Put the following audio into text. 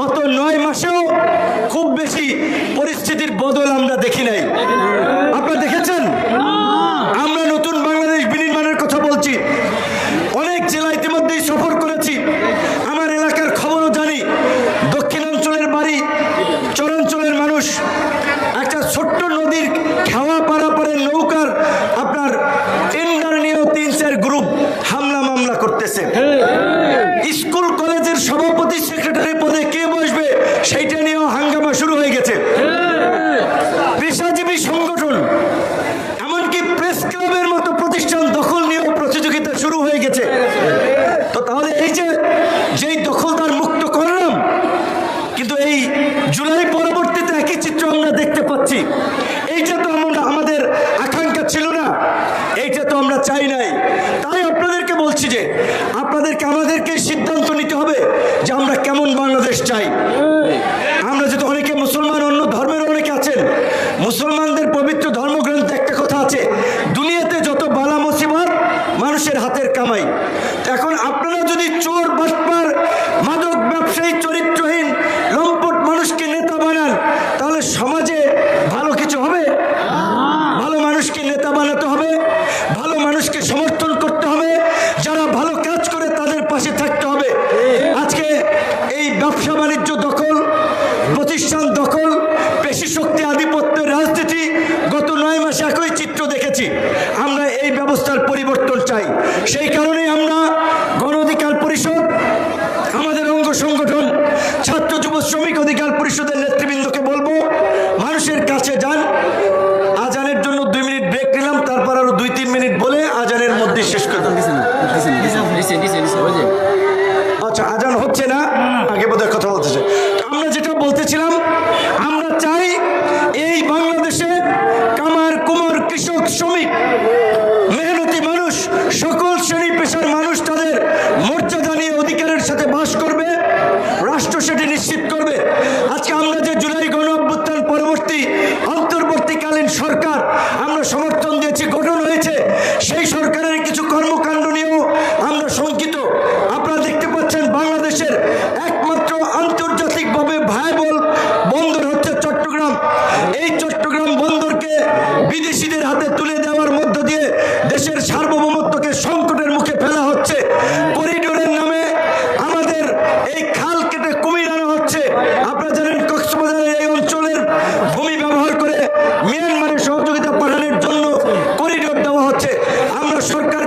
গত নয় মাসেও খুব বেশি পরিস্থিতির বদল আমরা দেখি নাই। আপনারা দেখেছেন? আমরা নতুন বাংলাদেশ বিনির্মাণের কথা বলছি। অনেক জেলা ইতিমধ্যেই সফর করেছি। আমার এলাকার খবরও জানি। দক্ষিণাঞ্চলের বাড়ি চরাঞ্চলের মানুষ। একটা ছোট্ট নদীর খেওয়া পারাপারের নৌকার আপনার টেন্ডার নিয়েও তিন চার গ্রুপ হামলা মামলা করতেছে। স্কুল কলেজের সভাপতি এই জুলাই পরবর্তীতে একই চিত্র আমরা দেখতে পাচ্ছি। এইটা তো আমরা, আমাদের আকাঙ্ক্ষা ছিল না। এইটা তো আমরা চাই নাই। তাই আপনাদেরকে বলছি যে, আপনাদেরকে, আমাদেরকে সিদ্ধান্ত নিতে হবে যে আমরা কেমন বাংলাদেশ চাই। আমরা যেহেতু অনেকে মুসলমান, অন্য ধর্মের অনেকে আছেন মুসলমানদের পাশে থাকতে হবে। আজকে এই ব্যবসা বাণিজ্য দখল, প্রতিষ্ঠান দখল, পেশি শক্তি আধিপত্যের রাজনীতি গত নয় মাসে একই চিত্র দেখেছি। আমরা এই ব্যবস্থার পরিবর্তন চাই। সেই কারণে আমরা গণ অধিকার পরিষদ, আমাদের অঙ্গ সংগঠন আচ্ছা আজান হচ্ছে না? আগে কথা আমরা যেটা বলতেছিলাম, আমরা চাই এই বাংলাদেশে কামার কুমার কৃষক শ্রমিক, মেহনতি মানুষ, সকল শ্রেণি পেশার মানুষ তাদের মর্যাদা নিয়ে অধিকারের সাথে বাস করবে বিদেশিদের হাতে তুলে দেওয়ার মধ্য দিয়ে দেশের সার্বভৌমত্বকে সংকটের মুখে ফেলা হচ্ছে। করিডোরের নামে আমাদের এই খাল কেটে কুমির আনা হচ্ছে। আপনারা জানেন, কক্সবাজারের এই অঞ্চলের ভূমি ব্যবহার করে মিয়ানমারের সহযোগিতা পাঠানোর জন্য করিডোর দেওয়া হচ্ছে। আমরা সরকার